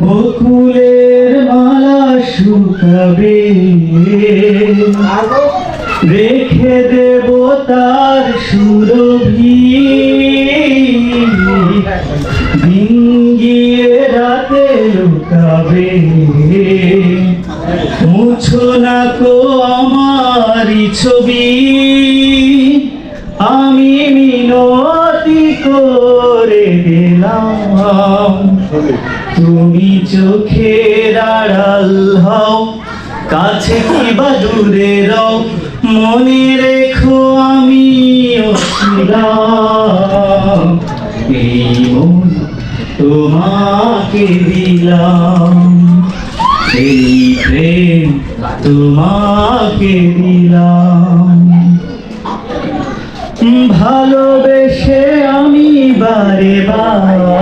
বকুলের মালা শুকাবে। রেখে দেব তার সুরভি। ডিঙ্গিয়ে রাতে লুকাবে। মুছো না কো আমারি ছবি। আমি মিনতি করে তুমি চোখের আড়াল হও, কাছে কি বা দূরে রও, মনে রেখো আমি এই মন তোমাকে দিলাম, এই প্রেম তোমাকে দিলাম। ভালোবেসে আমি বারে বার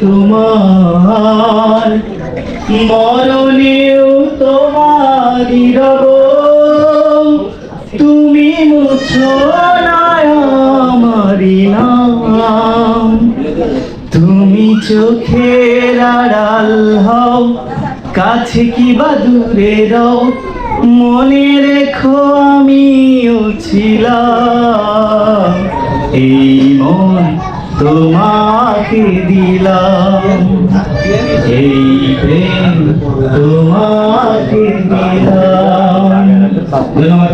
তোমার মরণেও তোমারই রব তুমি মুছো নাম। তুমি চোখের আড়াল হও, কাছে কি বা দূরে রও, মনে রেখো আমিও ছিলাম। এই মন তোমাকে দিলাম। এই প্রেম তোমাকে দিলাম। ধন্যবাদ